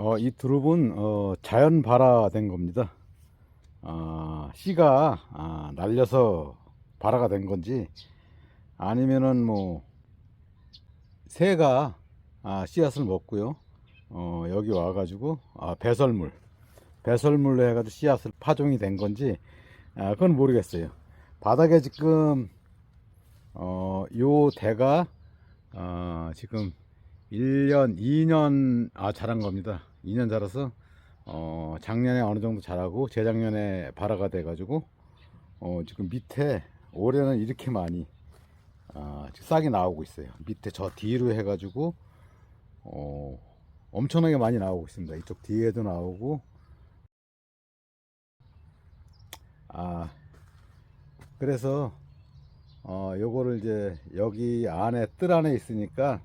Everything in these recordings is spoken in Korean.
어, 이 두릅은 어, 자연 발화된 겁니다. 아, 씨가 아, 날려서 발화가 된 건지 아니면은 뭐 새가 아, 씨앗을 먹고요. 어, 여기 와가지고 아, 배설물 배설물로 해가지고 씨앗을 파종이 된 건지 아, 그건 모르겠어요. 바닥에 지금 어, 요 대가 어, 지금 1년, 2년 아 자란 겁니다. 2년 자라서 어, 작년에 어느 정도 자라고 재작년에 발화가 돼 가지고 어, 지금 밑에 올해는 이렇게 많이 아, 지금 싹이 나오고 있어요. 밑에 저 뒤로 해 가지고 어, 엄청나게 많이 나오고 있습니다. 이쪽 뒤에도 나오고 아 그래서 어 요거를 이제 여기 안에 뜰 안에 있으니까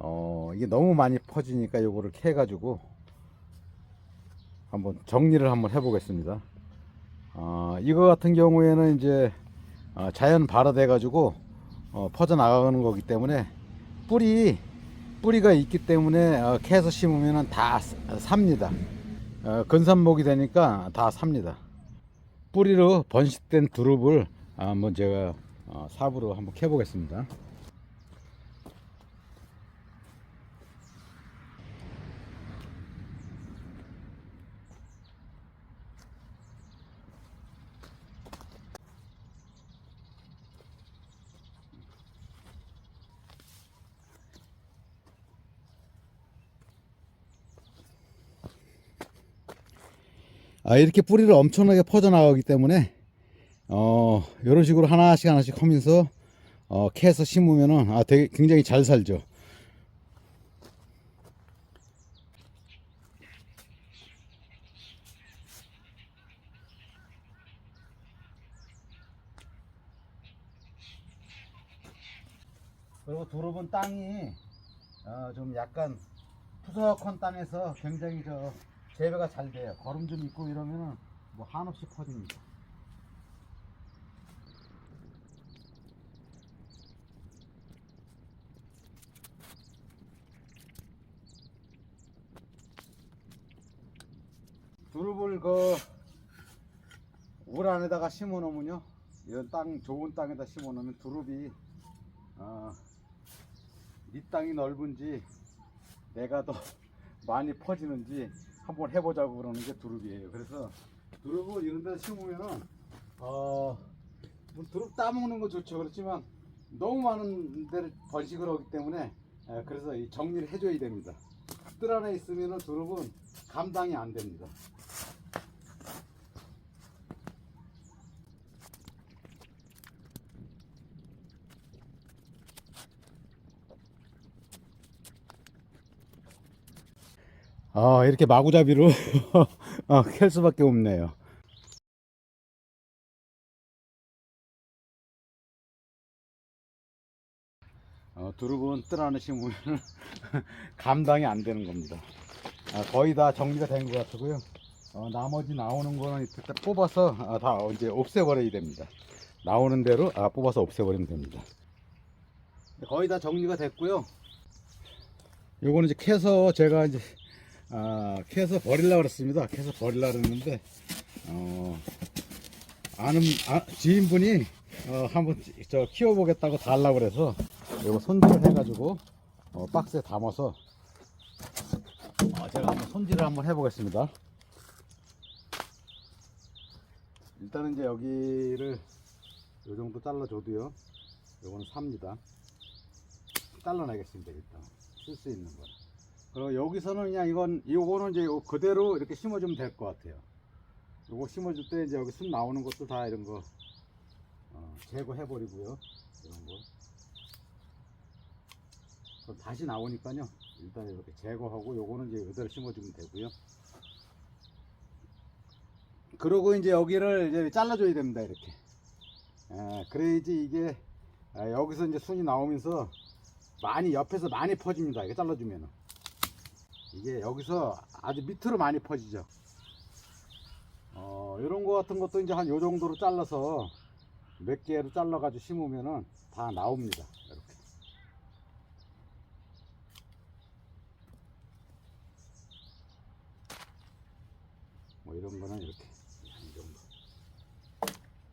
어 이게 너무 많이 퍼지니까 요거를 캐 가지고 한번 정리를 한번 해 보겠습니다. 어 이거 같은 경우에는 이제 어, 자연 발화돼 가지고 어, 퍼져 나가는 거기 때문에 뿌리 뿌리가 있기 때문에 어, 캐서 심으면은 다 사- 삽니다. 어, 근산목이 되니까 다 삽니다. 뿌리로 번식된 두릅을 한번 제가 어, 삽으로 한번 캐 보겠습니다. 이렇게 뿌리를 엄청나게 퍼져나가기 때문에 어, 이런 식으로 하나씩 하나씩 하면서 어, 캐서 심으면은 아, 되게 굉장히 잘 살죠. 그리고 두릅은 땅이 어, 좀 약간 푸석한 땅에서 굉장히 저 재배가 잘 돼요. 거름 좀 있고 이러면은 뭐 한없이 퍼집니다. 두릅을 그울 안에다가 심어 놓으면요 이런 땅 좋은 땅에다 심어 놓으면 두릅이 어, 이 땅이 넓은지 내가 더 많이 퍼지는지 한번 해보자고 그러는 게 두릅이에요. 그래서 두릅을 이런 데다 심으면은 어, 뭐 두릅 따먹는 거 좋죠. 그렇지만 너무 많은 데를 번식을 하기 때문에 에, 그래서 이 정리를 해줘야 됩니다. 뜰 안에 있으면은 두릅은 감당이 안 됩니다 아, 이렇게 마구잡이로 어, 캘 수밖에 없네요. 어, 두릅은 뜰 안에 심으면 감당이 안 되는 겁니다. 아, 거의 다 정리가 된 것 같고요. 어, 나머지 나오는 거는 이렇게 뽑아서 아, 다 이제 없애버려야 됩니다. 나오는 대로 아, 뽑아서 없애버리면 됩니다. 거의 다 정리가 됐고요. 요거는 이제 캐서 제가 이제 아, 캐서 버릴라 그랬습니다. 캐서 버릴라 그랬는데, 어, 아는, 아, 지인분이, 어, 한번 저 키워보겠다고 달라고 그래서, 이거 손질을 해가지고, 어, 박스에 담아서, 어, 제가 한번 손질을 한번 해보겠습니다. 일단은 이제 여기를 요 정도 잘라줘도요, 요거는 삽니다. 잘라내겠습니다, 일단. 쓸 수 있는 거. 그리고 여기서는 그냥 이건 이거는 이제 요 그대로 이렇게 심어주면 될 것 같아요. 요거 심어줄 때 이제 여기 순 나오는 것도 다 이런 거 어, 제거해 버리고요. 이런 거. 그럼 다시 나오니까요. 일단 이렇게 제거하고 요거는 이제 그대로 심어주면 되고요. 그리고 이제 여기를 이제 잘라줘야 됩니다. 이렇게. 에, 그래야지 이게 에, 여기서 이제 순이 나오면서 많이 옆에서 많이 퍼집니다. 이게 잘라주면은. 이게 여기서 아주 밑으로 많이 퍼지죠. 어, 이런 거 같은 것도 이제 한 요 정도로 잘라서 몇 개로 잘라가지고 심으면은 다 나옵니다. 이렇게. 이런 거는 이렇게 이 정도.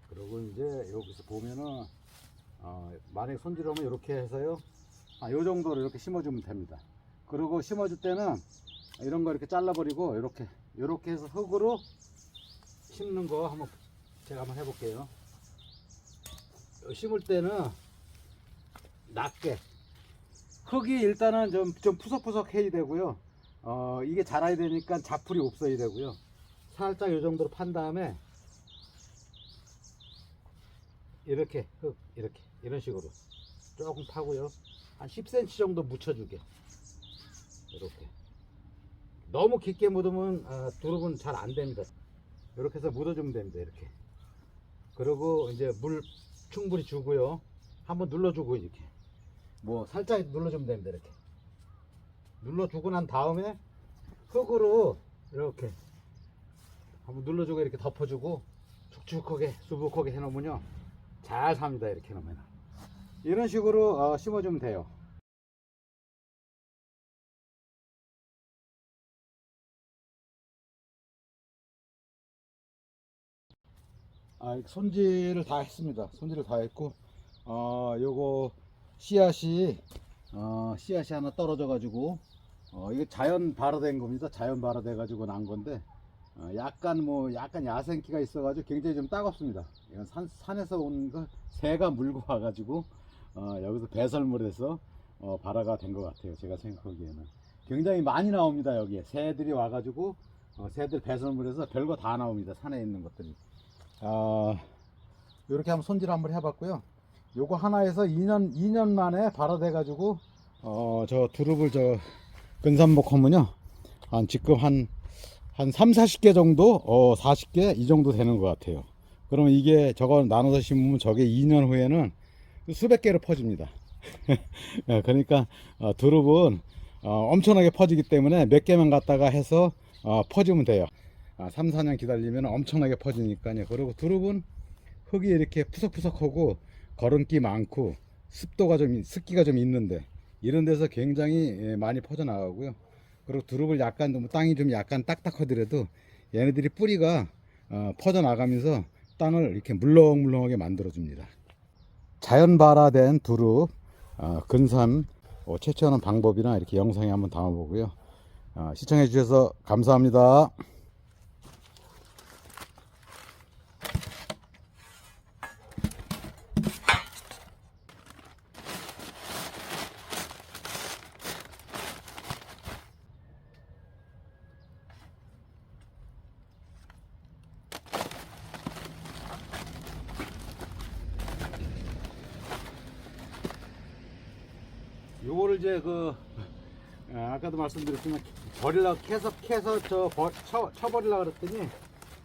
그리고 이제 여기서 보면은 어, 만약에 손질하면 이렇게 해서요. 아, 요 정도로 이렇게 심어주면 됩니다. 그리고 심어줄 때는 이런 거 이렇게 잘라버리고 이렇게 이렇게 해서 흙으로 심는 거 한번 제가 한번 해볼게요. 어, 심을 때는 낮게 흙이 일단은 좀, 좀 푸석푸석 해야 되고요. 어, 이게 자라야 되니까 자풀이 없어야 되고요. 살짝 이 정도로 판 다음에 이렇게 흙 이렇게 이런 식으로 조금 파고요. 한 10cm 정도 묻혀주게 이렇게 너무 깊게 묻으면 아, 두릅은 잘 안 됩니다. 이렇게 해서 묻어주면 됩니다. 이렇게 그리고 이제 물 충분히 주고요. 한번 눌러주고 이렇게 뭐 살짝 눌러주면 됩니다. 이렇게 눌러주고 난 다음에 흙으로 이렇게 한번 눌러주고 이렇게 덮어주고 축축하게 수북하게 해놓으면요 잘 삽니다 이렇게 해놓으면 이런 식으로 어, 심어주면 돼요 아, 손질을 다 했습니다 손질을 다 했고 어 요거 씨앗이 어 씨앗이 하나 떨어져 가지고 어 이게 자연 발화된 겁니다 자연 발화돼 가지고 난 건데 어, 약간 뭐 약간 야생기가 있어가지고 굉장히 좀 따갑습니다. 이건 산, 산에서 온 거 새가 물고 와가지고 어, 여기서 배설물에서 어, 발화가 된 것 같아요. 제가 생각하기에는 굉장히 많이 나옵니다. 여기에 새들이 와가지고 어, 새들 배설물에서 별거 다 나옵니다. 산에 있는 것들이. 아, 이렇게 한번 손질 한번 해봤고요. 요거 하나에서 2년 2년 만에 발화돼 가지고 어, 저 두릅을 저 근산목 하면요. 한 지금 한한 3, 40개 정도, 어, 40개 이 정도 되는 것 같아요. 그러면 이게 저거 나눠서 심으면 저게 2년 후에는 수백 개로 퍼집니다. 예, 그러니까 어, 두릅은 어, 엄청나게 퍼지기 때문에 몇 개만 갖다가 해서 어, 퍼지면 돼요. 아, 3, 4년 기다리면 엄청나게 퍼지니까요. 그리고 두릅은 흙이 이렇게 푸석푸석하고 거름기 많고 습도가 좀 습기가 좀 있는데 이런 데서 굉장히 예, 많이 퍼져 나가고요. 그리고 두릅을 약간 좀 땅이 좀 약간 딱딱하더라도 얘네들이 뿌리가 어, 퍼져 나가면서 땅을 이렇게 물렁물렁하게 만들어 줍니다. 자연 발화된 두릅 어, 근산 어, 채취하는 방법이나 이렇게 영상에 한번 담아보고요. 어, 시청해 주셔서 감사합니다. 요거를 이제 그 아, 아까도 말씀드렸지만 버릴라 캐서 캐서 저 버, 쳐, 쳐버리려 그랬더니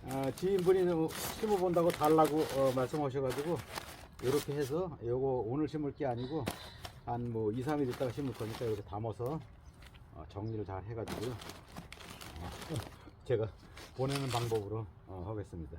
아, 지인분이 좀 심어본다고 달라고 어, 말씀하셔가지고 이렇게 해서 요거 오늘 심을 게 아니고 한 뭐 2, 3일 있다가 심을 거니까 이렇게 담아서 어, 정리를 잘 해가지고요 어, 제가 보내는 방법으로 어, 하겠습니다.